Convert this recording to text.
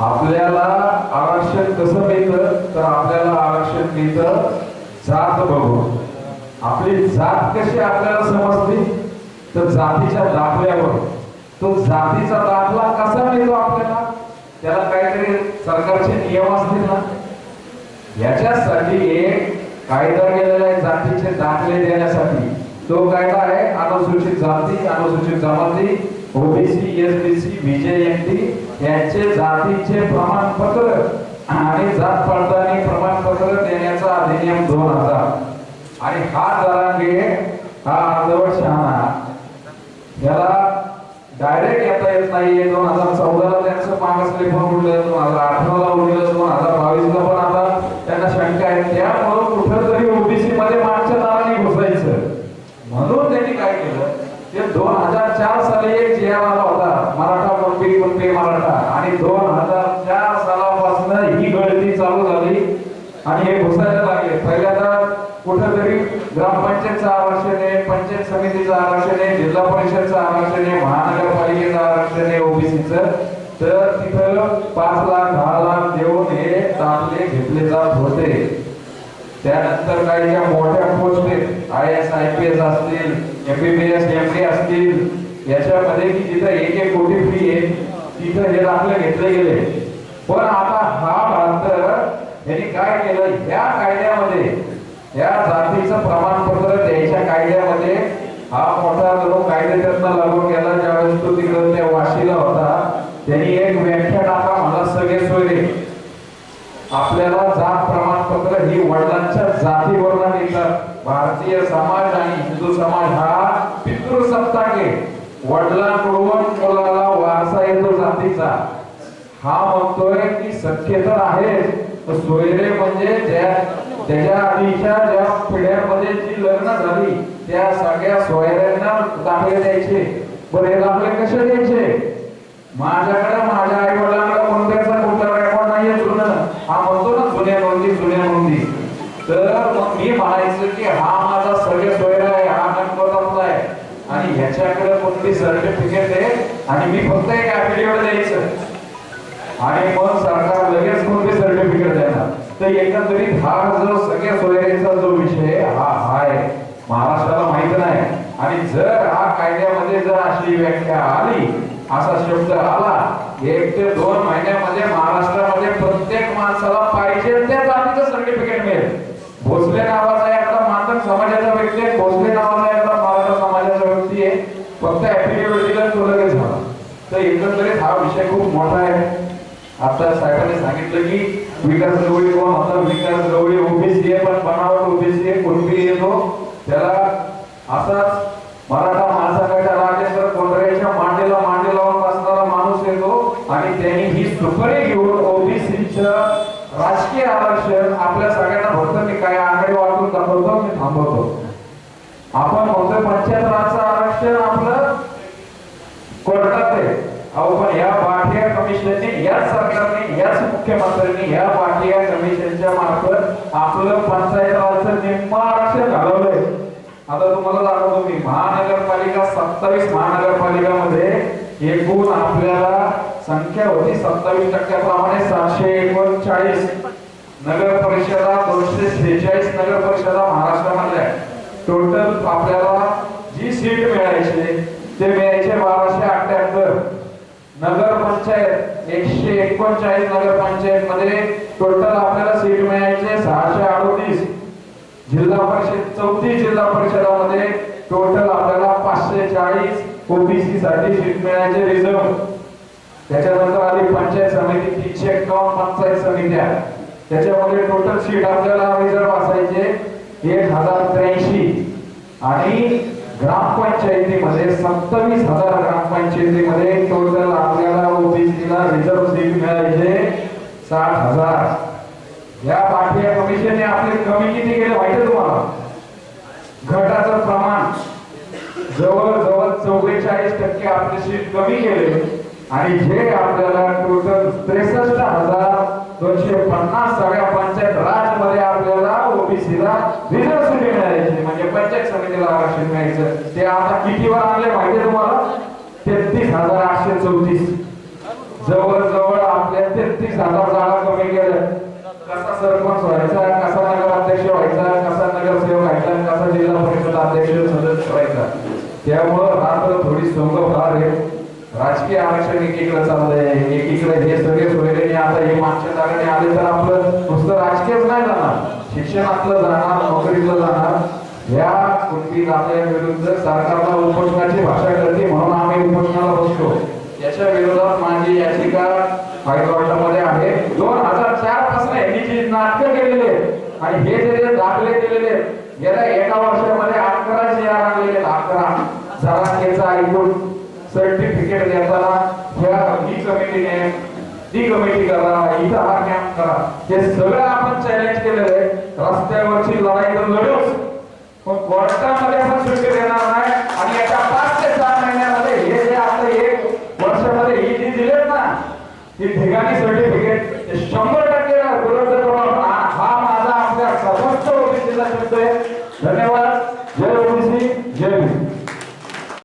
आपल्याला आरक्ष्य कसं मिळतं? तर आपल्याला आरक्षण मिळतं जात बघून. आपली जात कशी आपल्याला समजते तर जातीच्या दाखल्यावर. तो जातीचा दाखला कसा मिळतो आपल्याला? त्याला काहीतरी सरकारचे नियम असतील ना? याच्यासाठी एक कायदा केलेला आहे जातीचे दाखले देण्यासाठी. तो कायदा आहे अनुसूचित जाती अनुसूचित जमाती ओबीसी एसबीसी बीजेएमटी यांचे जातीचे प्रमाणपत्र आणि जात पडताळणी प्रमाणपत्र देण्याचा अधिनियम दोन हजार. आणि हा जरांगे हा अर्धवट शहाणा याला डायरेक्ट येता येत नाहीये. दोन हजार चौदाला त्यांचं मागासले पण उडलं दोन हजार अठराला उडलं दोन हजार पण आता त्यांना शंका आहे त्यामुळं कुठंतरी ओबीसी मध्ये मागच्या दाराने घुसायचं म्हणून त्यांनी काय केलं ते दोन हजार चार साली एक जे आला होता मराठा कुणबी कुणबी मराठा आणि दोन हजार चार सालापासून ही गळती चालू झाली. आणि हे घुसायला लागले. पहिल्यांदा कुठंतरी ग्रामपंचायतचं आरक्षण आहे पंचायत समितीचं आरक्षण आहे जिल्हा परिषदचं आरक्षण आहे महानगरपालिकेचं आरक्षण आहे ओबीसीचं. तर तिथं पाच लाख दहा लाख देऊन हे चांगले घेतले जात होते. त्यानंतर काही ज्या मोठ्या पोस्ट आहेत I S I P S असतील एमबीबीएस एम डी असतील याच्यामध्ये की जिथं एक एक कोटी फी आहे तिथं हे दाखले घेतले गेले पण आता हा भारत यांनी काय केलं? ह्या कायद्यामध्ये या जातीचं प्रमाणपत्र द्यायच्या कायद्यामध्ये हा मोठा जो कायदे त्यांना लागू केला ज्यावेळेस तो तिकडं त्या वाशीला होता त्यांनी एक व्याख्या टाका मला सगळे सोयरे आपल्याला जात प्रमाणपत्र ही वडिलांच्या जातीवरून मिळतात भारतीय समाज आणि हिंदू समाज हा पितृसत्ताक आहे. वडिलांकडून मुला येतो जातीचा. हा म्हणतोय की सत्य तर आहे सोयरे म्हणजे ज्या त्याच्या आधीच्या ज्या पिढ्यांमध्ये जी लग्न झाली त्या सगळ्या सोयऱ्यांना दाखले द्यायचे. पण हे दाखले कसे द्यायचे? माझ्याकडे आणि कोणती सर्टिफिकेट आहे आणि मी फक्त एक ऍफिडेव्हिट द्यायचं. आणि मग सरकार लगेच कोणती सर्टिफिकेट देणार? तर एकंदरीत हा जो सगळ्या सोयऱ्यांचा जो विषय हा आहे महाराष्ट्राला माहीत नाही. आणि जर हा कायद्यामध्ये जर अशी व्याख्या आली असा शब्द आला एक ते दोन महिन्यामध्ये महाराष्ट्रामध्ये प्रत्येक माणसाला पाहिजे त्या जातीचं सर्टिफिकेट मिळेल भोसले नावाचा एखादा मातक समाजाचा व्यक्ती आहे भोसले नावाचा एखादा मराठा समाजाचा व्यक्ती आहे फक्त ऍफिडेव्हिट दिलं तो लगेच झाला तर एकंदरीत हा विषय खूप मोठा आहे. आता साहेबांनी सांगितलं की विकास गवळी कोण आता विकास गवळी ओबीसी आहे पण बनावट ओबीसी आहे. कुणबी येतो त्याला असाच मराठा महासंघाच्या राजेंद्र कोंढरेच्या मांडीला मांडी लावून बसणारा माणूस येतो आणि त्यांनी ही सुपारी घेऊन ओबीसीचं राजकीय आरक्षण आपल्या सगळ्यांना फक्त मी काय आकडे वाटून दाखवतो मी थांबवतो. आपण म्हणतोय पंचायत राजचं आरक्षण आपलं कोर्टात अहो पण या बाठिया कमिशनने याच सरकारने याच मुख्यमंत्र्यांनी या बाठिया कमिशनच्या मार्फत आपलं पंचायत राजचं निम्म आरक्षण घालवलंय. आता तुम्हाला दाखवतो मी महानगरपालिका सत्तावीस महानगरपालिकामध्ये एकूण आपल्याला संख्या होती सत्तावीस टक्क्याप्रमाणे सातशे एकोणचाळीस. नगर परिषदा दोनशे सेहेचाळीस नगर परिषदा महाराष्ट्रामधल्या. टोटल आपल्याला जी सीट मिळायचे ते मिळायचे बाराशे पंचायत एकशे एकोणचाळीस नगर पंचायत मध्ये टोटल आपल्याला सीट मिळायचे सहाशे अडोतीस. जिल्हा परिषद चौतीस जिल्हा परिषदामध्ये टोटल आपल्याला पाचशे चाळीस ओबीसी साठी सीट मिळायचे रिझर्व त्याच्यानंतर आली पंचायत समिती तीनशे एकावन्न पंचायत समित्या त्याच्यामध्ये टोटल सीट आपल्याला रिझर्व असायचे एक हजार त्र्याऐंशी. आणि ग्रामपंचायतीमध्ये सत्तावीस हजार ग्रामपंचायतीमध्ये टोटल आपल्याला ओबीसीला रिझर्व सीट मिळायचे साठ हजार. या पाठिया कमिशनने आपले कमी किती केले माहिती तुम्हाला? घटाचं प्रमाण. जवळजवळ चौवेचाळीस टक्के आपले सीट कमी केले. आणि जे आपल्याला टोटल त्रेसष्ट हजार दोनशे पन्नास सगळ्या पंचायत राज घ्यायचं ते आता कितीवर आणले माहिती तुम्हाला? तेहतीस हजार आठशे चौतीस. जवळ जवळ आपल्या तेहतीस हजार जागा कमी केल्या. कसा सरपंच व्हायचा कसा नगराध्यक्ष व्हायचा कसा नगरसेवक व्हायचा कसा जिल्हा परिषद अध्यक्ष सदस्य व्हायचा? त्यामुळं मात्र थोडी फार आहे. राजकीय आरक्षण एकीकडे चाललंय एकीकडे हे सगळे सोयरेने आता हे मागच्या जागाने आले तर आपलं नुसतं राजकीयच नाही जाणार. शिक्षणातलं जाणार नोकरीतलं जाणार. या कुणबी विरुद्ध सरकारला उपोषणाची भाषा करते म्हणून आम्ही उपोषणाला बसतो याच्या विरोधात माझी याचिका हायकोर्टामध्ये आहे. दोन हजार चारपासून यांनी जी नाटकं केलेले आणि हे जे जे दाखले केलेले गेल्या एका वर्षामध्ये अकरा जे आणलेले अकरा जरांगेचा ऐकून सर्टिफिकेट देताना ह्या ही कमिटीने ती कमिटी करा इथं हा कॅम्प करा. हे सगळं आपण चॅलेंज केलेलं आहे. रस्त्यावरची लढाई तर लढूच पण कोर्टामध्ये आपण सुट्टी देणार नाही. आणि याच्या पाच ते सहा महिन्यामध्ये हे जे आपलं एक वर्षामध्ये ही जी दिलेत ना ती ठिकाणी सर्टिफिकेट शंभर टक्के उपलब्ध करून हा माझा आपल्या सर्वोच्च ओबीसीचा शब्द आहे धन्यवाद. जय